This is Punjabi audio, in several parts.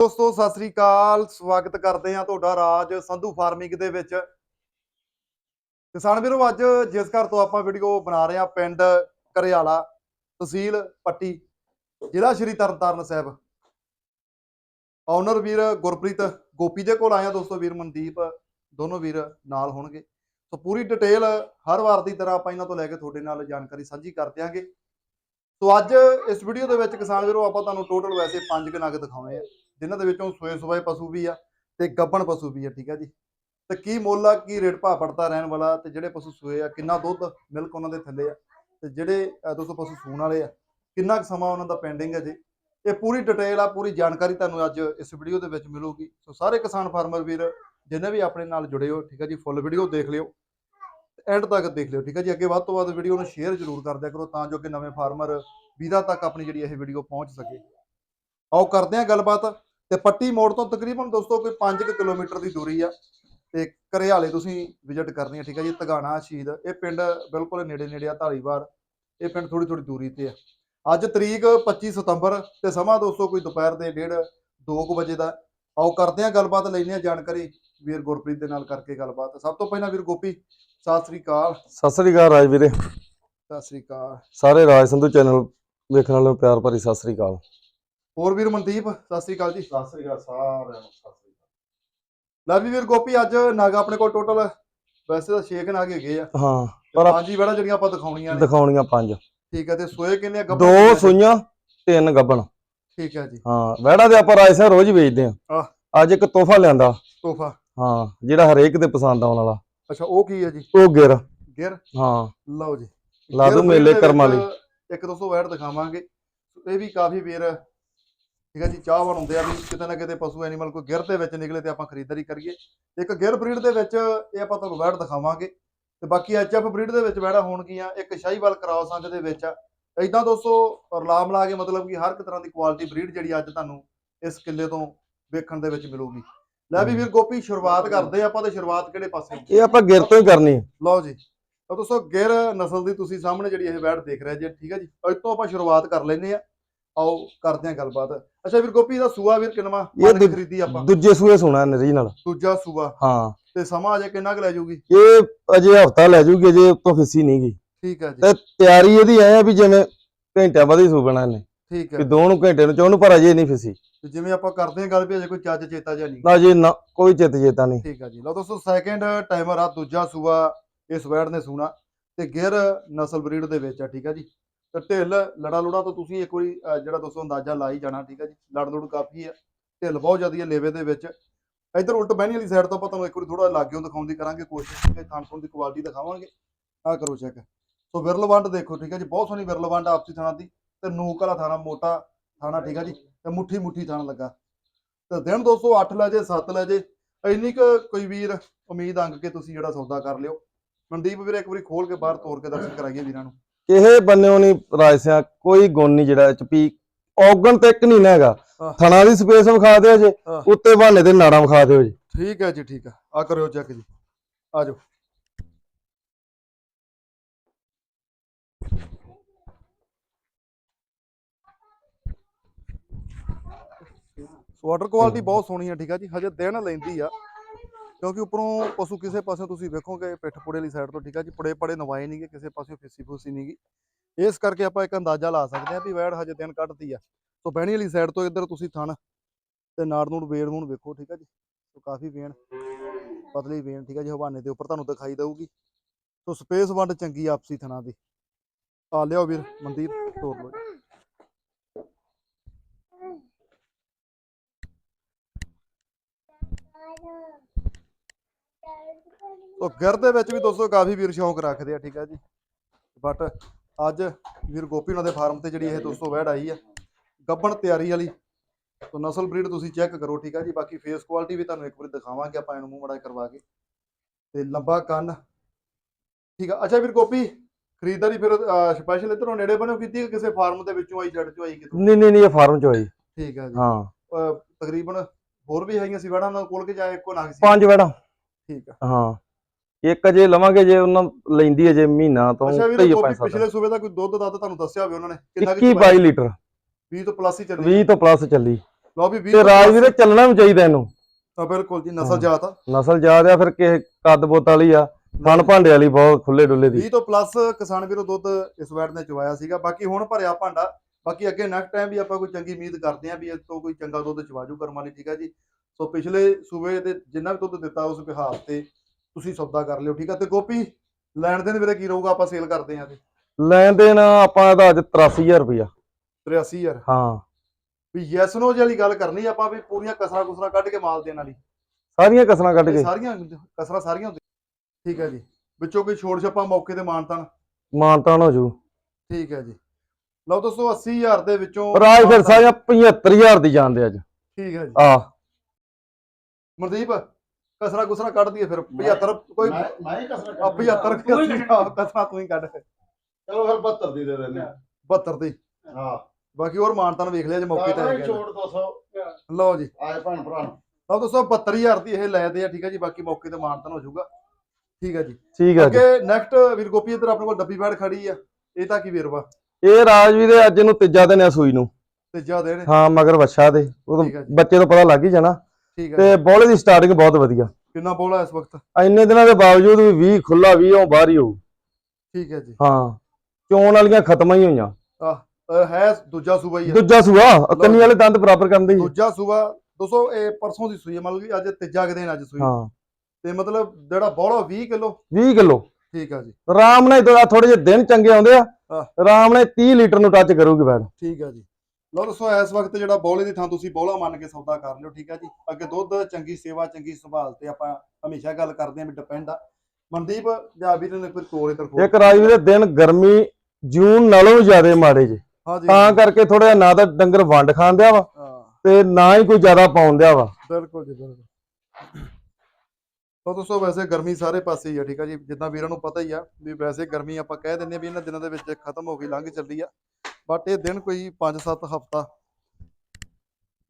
ਦੋਸਤੋ, ਸਤਿ ਸ੍ਰੀ ਅਕਾਲ। ਸਵਾਗਤ ਕਰਦੇ ਹਾਂ ਤੁਹਾਡਾ ਰਾਜ ਸੰਧੂ ਫਾਰਮਿੰਗ ਦੇ ਵਿੱਚ। ਕਿਸਾਨ ਵੀਰੋ, ਅੱਜ ਜਿਸ ਘਰ ਤੋਂ ਆਪਾਂ ਵੀਡੀਓ ਬਣਾ ਰਹੇ ਹਾਂ, ਪਿੰਡ ਕਰਿਆਲਾ, ਤਹਿਸੀਲ ਪੱਟੀ, ਜ਼ਿਲ੍ਹਾ ਸ਼੍ਰੀ ਤਰਨਤਾਰਨ ਸਾਹਿਬ। ਓਨਰ ਵੀਰ ਗੁਰਪ੍ਰੀਤ ਗੋਪੀ ਦੇ ਕੋਲ ਆਇਆ ਦੋਸਤੋ ਵੀਰ ਮਨਦੀਪ, ਦੋਨੋਂ ਵੀਰ ਨਾਲ ਹੋਣਗੇ। ਸੋ ਪੂਰੀ ਡਿਟੇਲ ਹਰ ਵਾਰ ਦੀ ਤਰ੍ਹਾਂ ਆਪਾਂ ਇਹਨਾਂ ਤੋਂ ਲੈ ਕੇ ਤੁਹਾਡੇ ਨਾਲ ਜਾਣਕਾਰੀ ਸਾਂਝੀ ਕਰ ਦਿਆਂਗੇ। ਸੋ ਅੱਜ ਇਸ ਵੀਡੀਓ ਦੇ ਵਿੱਚ ਕਿਸਾਨ ਵੀਰੋ, ਆਪਾਂ ਤੁਹਾਨੂੰ ਟੋਟਲ ਵੈਸੇ ਪੰਜ ਕੁ ਨਗ ਦਿਖਾਉਣੇ ਆ। ਜਿਨ੍ਹਾਂ ਦੇ ਵਿੱਚੋਂ ਸੋਏ ਸੋਏ ਪਸ਼ੂ ਵੀ ਆ ਤੇ ਗੱਬਣ ਪਸ਼ੂ ਵੀ ਆ ਠੀਕ ਆ ਜੀ। ਤੇ ਕੀ ਮੁੱਲ ਆ ਕੀ ਰੇਟ ਭਾਅ ਪੜਦਾ ਰਹਿਣ ਵਾਲਾ ਤੇ ਜਿਹੜੇ ਪਸ਼ੂ ਸੋਏ ਆ ਕਿੰਨਾ ਦੁੱਧ ਮਿਲਕ ਉਹਨਾਂ ਦੇ ਥੱਲੇ ਆ ਤੇ ਜਿਹੜੇ ਅਹ, ਦੋਸਤੋ ਪਸ਼ੂ ਸੂਣ ਵਾਲੇ ਆ ਕਿੰਨਾ ਕੁ ਸਮਾਂ ਉਹਨਾਂ ਦਾ ਪੈਂਡਿੰਗ ਹੈ ਜੀ। ਇਹ ਪੂਰੀ ਡਿਟੇਲ ਆ ਪੂਰੀ ਜਾਣਕਾਰੀ ਤੁਹਾਨੂੰ ਅੱਜ ਇਸ ਵੀਡੀਓ ਦੇ ਵਿੱਚ ਮਿਲੂਗੀ। ਸੋ ਸਾਰੇ ਕਿਸਾਨ ਫਾਰਮਰ ਵੀਰ ਜਿੰਨੇ ਵੀ ਆਪਣੇ ਨਾਲ ਜੁੜੇ ਹੋ ਠੀਕ ਹੈ ਜੀ ਫੁੱਲ ਵੀਡੀਓ ਦੇਖ ਲਿਓ। ਐਂਡ ਤੱਕ ਦੇਖ ਲਿਓ ਠੀਕ ਹੈ ਜੀ। ਅੱਗੇ ਵੱਧ ਤੋਂ ਵੱਧ ਵੀਡੀਓ ਨੂੰ ਸ਼ੇਅਰ ਜ਼ਰੂਰ ਕਰ ਦਿਆ ਕਰੋ ਤਾਂ ਜੋ ਕਿ ਨਵੇਂ ਫਾਰਮਰ ਵੀਰਾਂ ਤੱਕ ਆਪਣੀ ਜਿਹੜੀ ਇਹ ਵੀਡੀਓ ਪਹੁੰਚ ਸਕੇ। ਆਓ ਕਰਦੇ ਹਾਂ ਗੱਲਬਾਤ। ਤੇ ਪੱਟੀ ਮੋੜ ਤੋਂ ਤਕਰੀਬਨ ਦੋਸਤੋ ਕੋਈ 5 ਕਿਲੋਮੀਟਰ ਦੀ ਦੂਰੀ ਆ। ਤੇ ਘਰਿਆਲੇ ਤੁਸੀਂ ਵਿਜ਼ਿਟ ਕਰਨੀ ਹੈ ਠੀਕ ਹੈ ਜੀ ਤਗਾਣਾ ਸ਼ਹੀਦ। ਇਹ ਪਿੰਡ ਬਿਲਕੁਲ ਨੇੜੇ ਨੇੜੇ ਆ ਢਾਲੀਵਾਲ ਇਹ ਪਿੰਡ ਥੋੜੀ ਥੋੜੀ ਦੂਰੀ ਤੇ ਆ। ਅੱਜ ਤਰੀਕ 25 ਸਤੰਬਰ ਤੇ ਸਮਾਂ ਦੋਸਤੋ ਕੋਈ ਦੁਪਹਿਰ ਦੇ 1:30 2 ਵਜੇ ਦਾ। ਆਓ ਕਰਦੇ ਹਾਂ ਗੱਲਬਾਤ ਲੈਂਦੇ ਹਾਂ ਜਾਣਕਾਰੀ। ਵੀਰ ਗੁਰਪ੍ਰੀਤ ਦੇ ਨਾਲ ਕਰਕੇ ਗੱਲਬਾਤ। ਸਭ ਤੋਂ ਪਹਿਲਾਂ ਵੀਰ ਗੋਪੀ ਸਤਿ ਸ੍ਰੀ ਅਕਾਲ। ਸਤਿ ਸ੍ਰੀ ਅਕਾਲ ਰਾਜ ਵੀਰੇ ਸਤਿ ਸ੍ਰੀ ਅਕਾਲ। ਸਾਰੇ ਰਾਜ ਸੰਧੂ ਚੈਨਲ ਵੇਖਣ ਵਾਲਿਆਂ ਨੂੰ ਪਿਆਰ ਭਰੀ ਸਤਿ ਸ੍ਰੀ ਅਕਾਲ। ਹੋਰ ਵੀਰ ਮਨਦੀਪ ਸਤਿ ਸ੍ਰੀ ਅਕਾਲ ਜੀ। ਸਤਿ ਸ੍ਰੀ ਅਕਾਲ ਸਾਰਿਆਂ ਨੂੰ ਸਤਿ ਸ੍ਰੀ ਅਕਾਲ। ਲੈ ਵੀ ਵੀਰ ਗੋਪੀ ਅੱਜ ਨਗ ਆਪਣੇ ਕੋਲ ਟੋਟਲ ਵੈਸੇ ਤਾਂ 6 ਨਗ ਹੈਗੇ ਆ। ਹਾਂ ਪਰ ਪੰਜ ਹੀ ਵੜਾ ਜਿਹੜੀਆਂ ਆਪਾਂ ਦਿਖਾਉਣੀਆਂ ਨੇ। ਦਿਖਾਉਣੀਆਂ ਪੰਜ। ਠੀਕ ਹੈ ਤੇ ਸੋਏ ਕਿੰਨੇ ਆ, ਗੱਭਣ ਦੋ? ਸੂਈਆਂ ਤਿੰਨ ਗੱਬਣ। ਠੀਕ ਹੈ ਜੀ। ਹਾਂ ਵਹਿੜਾ ਦੇ ਆਪਾਂ ਰਾਜ ਸਾਹਿਬ ਰੋਜ਼ ਵੇਚਦੇ ਆ। ਅੱਜ ਇੱਕ ਤੋਹਫਾ ਲਿਆਂਦਾ। ਤੋਹਫਾ। ਹਾਂ ਜਿਹੜਾ ਹਰੇਕ ਦੇ ਪਸੰਦ ਆਉਣ ਵਾਲਾ। ਅੱਛਾ ਉਹ ਕੀ ਹੈ ਜੀ? ਉਹ ਗਿਰ। ਗਿਰ? ਹਾਂ। ਲਓ ਜੀ। ਲਾ ਦੂ ਮੇਲੇ ਕਰਮਾਂ ਲਈ ਇੱਕ ਦੋ ਸੌ ਵੈਟ ਦਿਖਾਵਾਂਗੇ। ਇਹ ਵੀ ਕਾਫੀ ਵੀਰ ਠੀਕ ਹੈ ਜੀ ਚਾਹਵਾਨ ਹੁੰਦੇ ਆ ਵੀ ਕਿਤੇ ਨਾ ਕਿਤੇ ਪਸ਼ੂ ਐਨੀਮਲ ਕੋਈ ਗਿਰ ਦੇ ਵਿੱਚ ਨਿਕਲੇ ਤੇ ਆਪਾਂ ਖਰੀਦਦਾਰੀ ਕਰੀਏ। ਇੱਕ ਗਿਰ ਬਰੀਡ ਦੇ ਵਿੱਚ ਇਹ ਆਪਾਂ ਤੁਹਾਨੂੰ ਵੈਟ ਦਿਖਾਵਾਂਗੇ। ਤੇ ਬਾਕੀ ਐਚਐਫ ਬਰੀਡ ਦੇ ਵਿੱਚ ਵੈੜਾ ਹੋਣਗੀਆਂ ਇੱਕ ਸ਼ਾਹੀਵਾਲ ਕ੍ਰਾਸ ਅੰਗ ਦੇ ਵਿੱਚ ਆ। ਇਦਾਂ ਦੋਸਤੋ ਰਲਾ ਮਿਲਾ ਕੇ ਮਤਲਬ ਕਿ ਹਰ ਇੱਕ ਤਰ੍ਹਾਂ ਦੀ ਕੁਆਲਿਟੀ ਬਰੀਡ ਜਿਹੜੀ ਅੱਜ ਤੁਹਾਨੂੰ ਇਸ ਕਿੱਲੇ ਤੋਂ ਵੇਖਣ ਦੇ ਵਿੱਚ ਮਿਲੂਗੀ। ਲੈ ਵੀ ਵੀਰ ਗੋਪੀ ਸ਼ੁਰੂਆਤ ਕਰਦੇ ਆਪਾਂ ਤੇ ਸ਼ੁਰੂਆਤ ਕਿਹੜੇ ਪਾਸੇ ਇਹ ਆਪਾਂ ਗਿਰ ਤੋਂ ਹੀ ਕਰਨੀ ਹੈ। ਲਓ ਜੀ। ਤਾਂ ਦੋਸਤੋ ਗਿਰ ਨਸਲ ਦੀ ਤੁਸੀਂ ਸਾਹਮਣੇ ਜਿਹੜੀ ਇਹ ਵੈੜ ਦੇਖ ਰਹੇ ਜੀ ਠੀਕ ਹੈ ਜੀ? ਅੱਜ ਤੋਂ ਆਪਾਂ ਸ਼ੁਰੂਆਤ ਕਰ ਲੈਨੇ ਆ। ਆਓ ਕਰਦੇ ਆ ਗੱਲਬਾਤ। ਅੱਛਾ ਵੀਰ ਗੋਪੀ ਦਾ ਸੂਆ ਵੀਰ ਕਿੰਨਵਾ ਇਹ ਦੂ- ਖਰੀਦੀ ਆਪਾਂ। ਦੂਜੇ ਸੂਏ ਸੋਣਾ ਨਰੀ ਨਾਲ। ਦੂਜਾ ਸੂਆ। ਹਾਂ। ਤੇ ਸਮਾਂ ਅਜੇ ਕਿੰਨਾ ਕੁ ਲੈ ਜਾਊਗੀ? ਇਹ ਅਜੇ ਹਫਤਾ ਲੈ ਜੂਗੀ ਅਜੇ ਉਤੋਂ ਫਿੱਸੀ ਨਹੀਂ ਗਈ। ਠੀਕ ਹੈ ਜੀ। ਤੇ ਤਿਆਰੀ ਇਹਦੀ ਐ ਆ ਵੀ ਜਿਵੇਂ ਘੰਟਿਆਂ ਬਾਅਦ ਹੀ ਸੂਗਣਾ ਇਹਨੇ। ਠੀਕ ਵੀ ਹੈ ਦੋ ਨੂੰ ਘੰਟੇ ਨੂੰ ਚੋਂ ਨੂੰ ਪਰ ਅਜੇ ਨਹੀਂ ਫਿੱਸੀ। ਤੇ ਜਿਵੇਂ ਆਪਾਂ ਕਰਦੇ ਆ ਗੱਲ ਵੀ ਅਜੇ ਕੋਈ ਚੱਜ ਚੇਤਾ ਜਿਹਾ ਨਹੀਂ। ਨਾ ਜੀ ਨਾ ਕੋਈ ਚਿੱਤ ਚੇਤਾ ਨਹੀਂ। ਠੀਕ ਹੈ ਜੀ। ਲਓ ਦੋਸਤੋ ਸੈਕਿੰਡ ਟਾਈਮਰ ਆ ਦੂਜਾ ਸੂਆ ਇਸ ਵੈੜ ਨੇ ਸੂਣਾ। ਤੇ ਗਿਰ ਨਸਲ ਬਰੀਡ ਦੇ ਵਿੱਚ ਆ ਠੀਕ ਹੈ ਜੀ। ਤੇ ਢਿੱਲ ਲੜਾ ਲੋੜਾ ਤੋਂ ਤੁਸੀਂ ਇੱਕ ਵਾਰੀ ਜਿਹੜਾ ਦੋਸਤੋ ਅੰਦਾਜ਼ਾ ਲਾ ਹੀ ਜਾਣਾ, ਠੀਕ ਹੈ ਜੀ? ਲੜ ਲੋੜ ਕਾਫੀ ਹੈ, ਢਿੱਲ ਬਹੁਤ ਜ਼ਿਆਦੀ ਹੈ ਲੇਵੇ ਦੇ ਵਿੱਚ। ਇਧਰ ਉਲਟ ਬਹਿਣੀ ਵਾਲੀ ਸਾਈਡ ਤੋਂ ਆਪਾਂ ਤੁਹਾਨੂੰ ਇੱਕ ਵਾਰੀ ਥੋੜਾ ਲਾਗਿਓ ਦਿਖਾਉਣ ਦੀ ਕਰਾਂਗੇ, ਕੋਸ਼ਿਸ਼ ਕਿ ਥਾਂ ਥੋਂ ਦੀ ਕੁਆਲਿਟੀ ਦਿਖਾਵਾਂਗੇ। ਆ ਕਰੋ ਚੈੱਕ ਸੋ ਵਿਰਲ ਵੰਡ ਦੇਖੋ, ਠੀਕ ਹੈ ਜੀ? ਬਹੁਤ ਸੋਹਣੀ ਵਿਰਲ ਵੰਡ ਆਪਸੀ ਥਾਣਾ ਦੀ। ਤੇ ਨੂਕ ਵਾਲਾ ਥਾਣਾ, ਮੋਟਾ ਥਾਣਾ, ਠੀਕ ਹੈ ਜੀ? ਤੇ ਮੁੱਠੀ ਮੁੱਠੀ ਥਾਣ ਲੱਗਾ। ਤੇ ਦਿਨ ਦੋਸਤੋ 8 ਲੈ ਜੇ 7 ਲੈ ਜੇ, ਇੰਨੀ ਕੁ ਕੋਈ ਵੀਰ ਉਮੀਦ ਅੰਗ ਕੇ ਤੁਸੀਂ ਜਿਹੜਾ ਸੌਦਾ ਕਰ ਲਿਓ। ਮਨਦੀਪ ਵੀਰ ਇੱਕ ਵਾਰੀ ਖੋਲ ਕੇ ਬਾਹਰ ਤੋੜ ਕੇ ਦਰਸ਼ਨ ਕਰਾਈਏ ਵੀਰਾਂ ਨੂੰ। ਇਹ ਬੰਨਿਓ ਨਹੀਂ ਰਾਜਸਿਆ ਕੋਈ ਗੁਣ ਨਹੀਂ ਜਿਹੜਾ ਚ ਵੀ ਔਗਣ ਤੇ ਇੱਕ ਨਹੀਂ ਨਾ ਹੈਗਾ। ਥਣਾ ਦੀ ਸਪੇਸ ਵਿਖਾ ਦਿਓ ਜੇ। ਉੱਤੇ ਬਹਾਨੇ ਤੇ ਨਾੜਾਂ ਵਿਖਾ ਦਿਓ ਜੀ। ਠੀਕ ਹੈ ਜੀ ਠੀਕ ਹੈ। ਆ ਕਰਿਓ ਚੈੱਕ ਜੀ। ਆ ਜਾਓ। ਵਾਟਰ ਕੁਆਲਿਟੀ ਬਹੁਤ ਸੋਹਣੀ ਹੈ ਠੀਕ ਹੈ ਜੀ। ਹਜੇ ਦਿਨ ਲੈਂਦੀ ਆ। ਕਿਉਂਕਿ ਉੱਪਰੋਂ ਪਸ਼ੂ ਕਿਸੇ ਪਾਸੇ ਤੁਸੀਂ ਵੇਖੋਗੇ, ਪਿੱਠ ਪੁੜੇ ਵਾਲੀ ਸਾਈਡ ਤੋਂ ਠੀਕ ਆ ਜੀ, ਪੁੜੇ ਪੜੇ ਨਵਾਏ ਨਹੀਂਗੇ ਕਿਸੇ ਪਾਸੇ ਫਿੱਸੀ ਫੂਸੀ ਨਹੀਂਗੀ ਇਸ ਕਰਕੇ ਆਪਾਂ ਇੱਕ ਅੰਦਾਜ਼ਾ ਲਾ ਸਕਦੇ ਹਾਂ ਵੀ ਵੈੜ ਹਜੇ ਦਿਨ ਕੱਢਦੀ ਆ। ਸੋ ਬਹਿਣੀ ਵਾਲੀ ਸਾਈਡ ਤੋਂ ਇੱਧਰ ਤੁਸੀਂ ਥਣ ਤੇ ਨਾੜ ਨੂੜ, ਵੇੜ ਨੂੰ ਵੇਖੋ, ਠੀਕ ਆ ਜੀ। ਸੋ ਕਾਫੀ ਵੇਣ, ਪਤਲੀ ਵੇਣ, ਠੀਕ ਆ ਜੀ, ਹਵਾਨੇ ਦੇ ਉੱਪਰ ਤੁਹਾਨੂੰ ਦਿਖਾਈ ਦੇਊਗੀ। ਸੋ ਸਪੇਸ ਵੰਡ ਚੰਗੀ ਆਪਸੀ ਥਣਾ ਦੀ। ਆ ਲਿਓ ਵੀਰ, ਮਨਦੀਪ ਤੋੜ ਲਓ। ਸੋ ਗਿਰ ਦੇ ਵਿੱਚ ਵੀ ਦੋਸਤੋ ਕਾਫੀ ਵੀਰ ਸ਼ੌਂਕ ਰੱਖਦੇ ਆ ਠੀਕ ਹੈ ਜੀ। ਬਟ ਅੱਜ ਵੀਰ ਗੋਪੀ ਉਹਨਾਂ ਦੇ ਫਾਰਮ ਤੇ ਜਿਹੜੀ ਇਹ ਦੋਸਤੋ ਵੈੜ ਆਈ ਆ ਗੱਬਣ ਤਿਆਰੀ ਵਾਲੀ। ਸੋ ਨਸਲ ਬਰੀਡ ਤੁਸੀਂ ਚੈੱਕ ਕਰੋ ਠੀਕ ਹੈ ਜੀ। ਬਾਕੀ ਫੇਸ ਕੁਆਲਿਟੀ ਵੀ ਤੁਹਾਨੂੰ ਇੱਕ ਵਾਰੀ ਦਿਖਾਵਾਂਗੇ ਆਪਾਂ ਇਹਨੂੰ ਮੂੰਹ ਮੜਾ ਕਰਵਾ ਕੇ। ਤੇ ਲੰਬਾ ਕੰਨ ਠੀਕ ਆ। ਅੱਛਾ ਵੀਰ ਗੋਪੀ ਖਰੀਦਦਾਰੀ ਫਿਰ ਸਪੈਸ਼ਲ ਇਧਰੋਂ ਨੇੜੇ ਬਣੋ ਕੀਤੀ ਕਿਸੇ ਫਾਰਮ ਦੇ ਵਿੱਚੋਂ ਆਈ ਜੜ ਚੋਂ ਆਈ ਕਿਤੋਂ? ਨਹੀਂ ਨਹੀਂ ਨਹੀਂ ਇਹ ਫਾਰਮ ਚ ਹੋਈ ਠੀਕ ਹੈ ਜੀ। ਹਾਂ। ਤਕਰੀਬਨ ਹੋਰ ਵੀ ਹੈਗੀਆਂ ਸੀ ਵੜਾਂ ਉਹਨਾਂ ਕੋਲ ਕੇ ਜਾਏ ਇੱਕੋ ਨਾ ਸੀ? ਪੰਜ ਵੜਾ। ਠੀਕ ਆ। ਹਾਂ। ਇੱਕ ਅਜੇ ਲਵਾਂਗੇ ਜੇ ਉਹਨਾਂ ਲੈਂਦੀ ਅਜੇ ਮਹੀਨਾ ਤੋਂ ਅੱਛਾ ਵੀਰ ਸਾਲ ਪਿਛਲੇ ਸੂਬੇ ਦਾ ਕੋਈ ਦੁੱਧ ਦੱਧ ਤੁਹਾਨੂੰ ਦੱਸਿਆ ਹੋਵੇ ਉਹਨਾਂ ਨੇ? ਕਿੰਨਾ 21 22 ਲੀਟਰ। 20 ਤੋਂ ਪਲੱਸ ਹੀ ਚੱਲੀ। 20 ਤੋਂ ਪਲੱਸ ਚੱਲੀ। ਲਓ ਵੀ 20 ਤੇ ਰਾਜਵੀਰ ਚੱਲਣਾ ਵੀ ਚਾਹੀਦਾ ਇਹਨੂੰ। ਹਾਂ ਬਿਲਕੁਲ ਜੀ ਨਸਲ ਹਾਂ। ਜਾਤ ਆ। ਨਸਲ ਜ਼ਿਆਦਾ ਆ ਫਿਰ ਕਿਸੇ ਕੱਦ ਬੋਤ ਵਾਲੀ ਆ। ਥਣ ਭਾਂਡੇ ਵਾਲੀ ਬਹੁਤ ਖੁੱਲੇ ਡੁੱਲੇ ਦੀ। 20 ਤੋਂ ਪਲੱਸ ਕਿਸਾਨ ਵੀਰੋ ਦੁੱਧ ਇਸ ਵੈਟ ਨੇ ਚਵਾਇਆ ਸੀਗਾ। ਬਾਕੀ ਹੁਣ ਭਰਿਆ ਭਾਂਡਾ। ਬਾਕੀ ਅੱਗੇ ਨੈਕਸਟ ਟਾਈਮ ਵੀ ਆਪਾਂ ਕੋਈ ਚੰਗੀ ਉਮੀਦ ਕਰਦੇ ਆਂ ਵੀ ਇਸ ਤੋਂ ਕੋਈ ਚੰਗਾ ਦੁੱਧ ਚਵਾਜੂ ਕਰਮਾਂ ਲਈ ਠੀਕ ਆ ਜੀ। ਸੋ ਪਿਛਲੇ ਸੂਬੇ ਤੇ ਜਿੰਨਾ ਵੀ ਦੁੱਧ ਦਿੱਤਾ ਉਸ ਵਿਹਾਰ ਤੇ ਤੁਸੀਂ ਸੌਦਾ ਕਰ ਲਿਓ ਠੀਕ ਆ? ਤੇ ਗੋਪੀ ਲੈਣ ਦੇਣ ਵੀਰੇ ਕੀ ਰਹੂਗਾ? ਆਪਾਂ ਸੇਲ ਕਰਦੇ ਆਂ ਤੇ ਲੈਣ ਦੇਣ ਆਪਾਂ ਇਹਦਾ ਅੱਜ 83000 ਰੁਪਇਆ। 83000 ਹਾਂ। ਵੀ ਯੈਸ ਨੋ ਵਾਲੀ ਗੱਲ ਕਰਨੀ ਆਪਾਂ ਵੀ ਪੂਰੀਆਂ ਕਸਰਾਂ ਕੁਸਰਾਂ ਕੱਢ ਕੇ ਮਾਲ ਦੇਣ ਵਾਲੀ। ਸਾਰੀਆਂ ਕਸਰਾਂ ਕੱਢ ਕੇ। ਸਾਰੀਆਂ ਕਸਰਾਂ ਸਾਰੀਆਂ ਠੀਕ ਹੈ ਜੀ। ਵਿੱਚੋਂ ਕੋਈ ਛੋੜ ਛੱਪਾ ਮੌਕੇ ਤੇ ਮਾਨਤਾਨ ਮਾਨਤਾਨ ਹੋ ਜੂ। ਠੀਕ ਹੈ ਜੀ। ਲਓ ਦੋਸਤੋ 80000 ਦੇ ਵਿੱਚੋਂ ਰਾਜ ਫਿਰ ਸਾਰੀਆਂ 75000 ਦੀ ਜਾਂਦੇ ਅੱਜ। ਠੀਕ ਹੈ ਜੀ। ਆ ਮਨਦੀਪ ਕਸਰਾ ਕੁਸਰਾ ਕੱਢ ਦਈਏ ਫਿਰ। 75 ਕੋਈ ਮੈਂ ਮੈਂ ਹੀ ਕਸਰ ਆ 75 ਕਸਰਾ ਤੂੰ ਹੀ ਕੱਢ ਚਲੋ ਫਿਰ 72 ਦੀ ਦੇ ਦਿੰਦੇ ਹਾਂ 72 ਦੀ। ਹਾਂ। ਬਾਕੀ ਹੋਰ ਮਾਨਤਾਨ ਵੇਖ ਲਿਆ ਜੇ ਮੌਕੇ ਤੇ ਆ। ਛੋੜ 200 ਲਓ ਜੀ। ਆਏ ਭੈਣ ਭਰਾ ਨੂੰ। ਲਓ ਦੋਸਤੋ 72000 ਦੀ ਇਹ ਲੈ ਦੇ ਆ ਠੀਕ ਹੈ ਜੀ। ਬਾਕੀ ਮੌਕੇ ਤੇ ਮਾਨਤਾਨ ਹੋ ਜਾਊਗਾ। ਠੀਕ ਹੈ ਜੀ। ਠੀਕ ਆ ਜੀ। ਅੱਗੇ ਨੈਕਸਟ ਵੀਰ ਗੋਪੀ ਇੱਧਰ ਆਪਣੇ ਕੋਲ ਡੱਬੀ ਬੈੜ ਖੜੀ ਆ। ਇਹ ਤਾਂ ਕੀ ਵੇਰਵਾ? ਇਹ ਰਾਜਵੀਰ ਦੇ ਅੱਜ ਨੂੰ ਤੀਜਾ ਦਿਨ ਆ ਸੂਈ ਨੂੰ। ਤੇ ਜਾ ਦੇਣ ਹਾਂ ਮਗਰ ਵੱਛਾ ਦੇ। ਉਹ ਆ। ਬੱਚੇ ਤੋਂ ਪਤਾ ਲੱਗ ਹੀ ਜਾਣਾ। ਠੀਕ ਹੈ ਤੇ ਬੋਲੇ ਦੀ ਸਟਾਰਟਿੰਗ ਬਹੁਤ ਵਧੀਆ। ਕਿੰਨਾ ਬੋਲਾ ਇਸ ਵਕਤ? ਇੰਨੇ ਦਿਨਾਂ ਦੇ ਬਾਵਜੂਦ ਵੀ 20 ਖੁੱਲਾ 20 ਉਹ ਬਾਹਰ ਹੀ ਹੋਊ। ਠੀਕ ਹੈ ਜੀ। ਹਾਂ ਚੋਣ ਵਾਲੀਆਂ ਖਤਮ ਹੀ ਹੋਈਆਂ। ਅਹ ਹੈ ਦੂਜਾ ਸੂਬਾ ਹੀ ਆ ਦੂਜਾ ਸੂਆ ਕੰਨੀ ਵਾਲੇ ਦੰਦ ਬਰਾਬਰ ਕਰਨ ਦੀ ਦੂਜਾ ਸੂਬਾ ਦੋਸਤੋ ਇਹ ਪਰਸੋਂ ਦੀ ਸੂਈ ਹੈ ਮਤਲਬ ਕਿ ਅੱਜ ਤੀਜਾ ਕੁ ਦਿਨ ਅੱਜ ਸੂਈ। ਹਾਂ। ਤੇ ਮਤਲਬ ਜਿਹੜਾ ਬੋਲਾ 20 ਕਿਲੋ? 20 ਕਿਲੋ। ਠੀਕ ਆ ਜੀ। ਆਰਾਮ ਨਾਲ ਥੋੜਾ ਜਿਹੇ ਦਿਨ ਚੰਗੇ ਆਉਂਦੇ ਆ। ਹਾਂ। ਆਰਾਮ ਨਾਲ 30 ਲੀਟਰ ਨੂੰ ਟੱਚ ਕਰੂਗੀ ਬੈਡ ਠੀਕ ਆ ਜੀ। ਲਓ ਦੋਸਤੋ ਇਸ ਵਕਤ ਜਿਹੜਾ ਬੋਲੇ ਦੀ ਥਾਂ ਤੁਸੀਂ ਬੋਲਾ ਮੰਨ ਕੇ ਸੌਦਾ ਕਰ ਲਿਓ ਠੀਕ ਆ ਜੀ? ਅੱਗੇ ਦੁੱਧ ਚੰਗੀ ਸੇਵਾ ਚੰਗੀ ਸੰਭਾਲ ਤੇ ਆਪਾਂ ਹਮੇਸ਼ਾ ਗੱਲ ਕਰਦੇ ਆਂ ਵੀ ਡਿਪੈਂਡ ਆ। ਮਨਦੀਪ ਜਾਂ ਵੀਰ ਨੇ ਕੋਈ ਤੋਰੇ ਤਰਫੋਂ ਇੱਕ ਰਾਜਵੀਰ ਦੇ ਦਿਨ ਗਰਮੀ ਜੂਨ ਨਾਲੋਂ ਜ਼ਿਆਦਾ ਮਾੜੇ ਜੇ। ਹਾਂ ਤਾਂ ਕਰਕੇ ਥੋੜਾ ਨਾ ਤਾਂ ਡੰਗਰ ਵੰਡ ਖਾਂਦਿਆ ਵਾ ਹਾਂ। ਤੇ ਨਾ ਹੀ ਕੋਈ ਜ਼ਿਆਦਾ ਪਾਉਂਦਿਆ ਵਾ। ਬਿਲਕੁਲ ਜੀ ਬਿਲਕੁਲ। ਤਾਂ ਦੋਸਤੋ, ਵੈਸੇ ਗਰਮੀ ਸਾਰੇ ਪਾਸੇ ਹੀ ਆ, ਠੀਕ ਆ ਜੀ? ਜਿੱਦਾਂ ਵੀਰਾਂ ਨੂੰ ਪਤਾ ਹੀ ਆ ਵੀ ਵੈਸੇ ਗਰਮੀ ਆਪਾਂ ਕਹਿ ਦਿੰਦੇ ਆ ਵੀ ਇਹਨਾਂ ਦਿਨਾਂ ਦੇ ਵਿੱਚ ਖਤਮ ਹੋ ਗਈ ਲੰਘ ਚੱਲੀ ਆ। ਬਟ ਇਹ ਦਿਨ ਕੋਈ 5-7 ਹਫ਼ਤਾ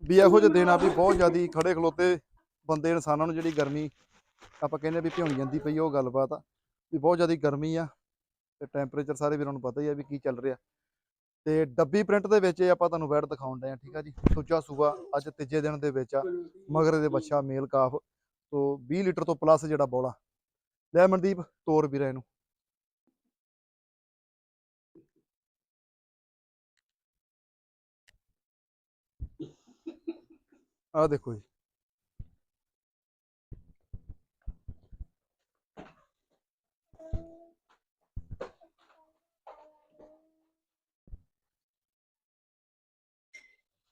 ਵੀ ਇਹੋ ਜਿਹੇ ਦਿਨ ਆ ਵੀ ਬਹੁਤ ਜ਼ਿਆਦੀ ਖੜੇ ਖਲੋਤੇ ਬੰਦੇ, ਇਨਸਾਨਾਂ ਨੂੰ ਜਿਹੜੀ ਗਰਮੀ ਆਪਾਂ ਕਹਿੰਦੇ ਵੀ ਭਿਉਂ ਜਾਂਦੀ ਪਈ ਉਹ ਗੱਲਬਾਤ ਆ। ਵੀ ਬਹੁਤ ਜ਼ਿਆਦੀ ਗਰਮੀ ਆ ਤੇ ਟੈਂਪਰੇਚਰ ਸਾਰੇ ਵੀਰਾਂ ਨੂੰ ਪਤਾ ਹੀ ਆ ਵੀ ਕੀ ਚੱਲ ਰਿਹਾ। ਤੇ ਡੱਬੀ ਪ੍ਰਿੰਟ ਦੇ ਵਿੱਚ ਇਹ ਆਪਾਂ ਤੁਹਾਨੂੰ ਵੈਟ ਦਿਖਾਉਣ ਡਏ ਆ, ਠੀਕ ਆ ਜੀ? ਦੂਜਾ ਸੂਆ ਅੱਜ ਤੀਜੇ ਦਿਨ ਦੇ ਵਿੱਚ ਆ, ਮਗਰ ਦੇ ਬੱਚਾ ਮੇਲ ਕਾਫ ਤੋਂ 20 ਲੀਟਰ ਤੋਂ ਪਲੱਸ ਜਿਹੜਾ ਬੋਲਾ। ਲੈ ਮਨਦੀਪ, ਤੋਰ ਵੀਰਾ ਇਹਨੂੰ। ਆ ਦੇਖੋ ਜੀ।